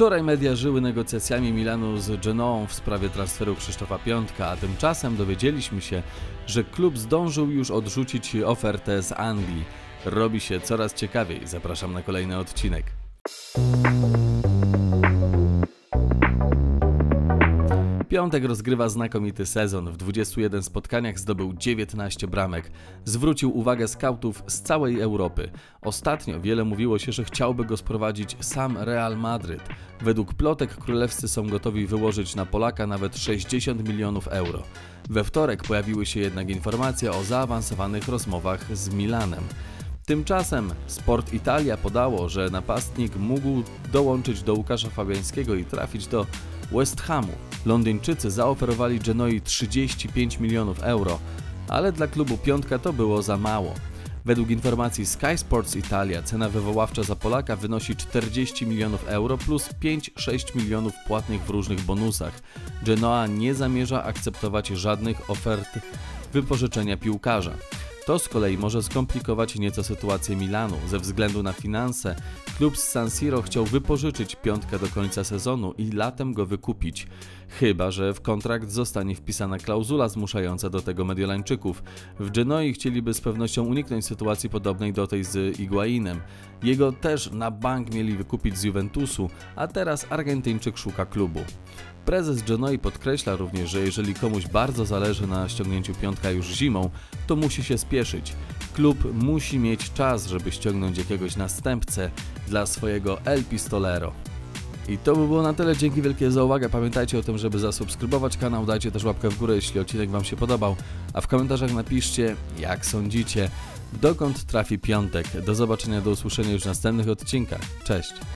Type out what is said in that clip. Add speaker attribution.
Speaker 1: Wczoraj media żyły negocjacjami Milanu z Genoą w sprawie transferu Krzysztofa Piątka, a tymczasem dowiedzieliśmy się, że klub zdążył już odrzucić ofertę z Anglii. Robi się coraz ciekawiej. Zapraszam na kolejny odcinek. Piątek rozgrywa znakomity sezon. W 21 spotkaniach zdobył 19 bramek. Zwrócił uwagę skautów z całej Europy. Ostatnio wiele mówiło się, że chciałby go sprowadzić sam Real Madryt. Według plotek królewscy są gotowi wyłożyć na Polaka nawet 60 milionów euro. We wtorek pojawiły się jednak informacje o zaawansowanych rozmowach z Milanem. Tymczasem Sport Italia podało, że napastnik mógł dołączyć do Łukasza Fabiańskiego i trafić do West Hamu. Londyńczycy zaoferowali Genoi 35 milionów euro, ale dla klubu Piątka to było za mało. Według informacji Sky Sports Italia cena wywoławcza za Polaka wynosi 40 milionów euro plus 5-6 milionów płatnych w różnych bonusach. Genoa nie zamierza akceptować żadnych ofert wypożyczenia piłkarza. To z kolei może skomplikować nieco sytuację Milanu. Ze względu na finanse, klub z San Siro chciał wypożyczyć piątkę do końca sezonu i latem go wykupić. Chyba, że w kontrakt zostanie wpisana klauzula zmuszająca do tego Mediolańczyków. W Genoi chcieliby z pewnością uniknąć sytuacji podobnej do tej z Iguainem. Jego też na bank mieli wykupić z Juventusu, a teraz Argentyńczyk szuka klubu. Prezes Genoi podkreśla również, że jeżeli komuś bardzo zależy na ściągnięciu piątka już zimą, to musi się spieszyć. Klub musi mieć czas, żeby ściągnąć jakiegoś następcę dla swojego El Pistolero. I to by było na tyle. Dzięki wielkie za uwagę. Pamiętajcie o tym, żeby zasubskrybować kanał. Dajcie też łapkę w górę, jeśli odcinek Wam się podobał. A w komentarzach napiszcie, jak sądzicie, dokąd trafi piątek. Do zobaczenia, do usłyszenia już w następnych odcinkach. Cześć!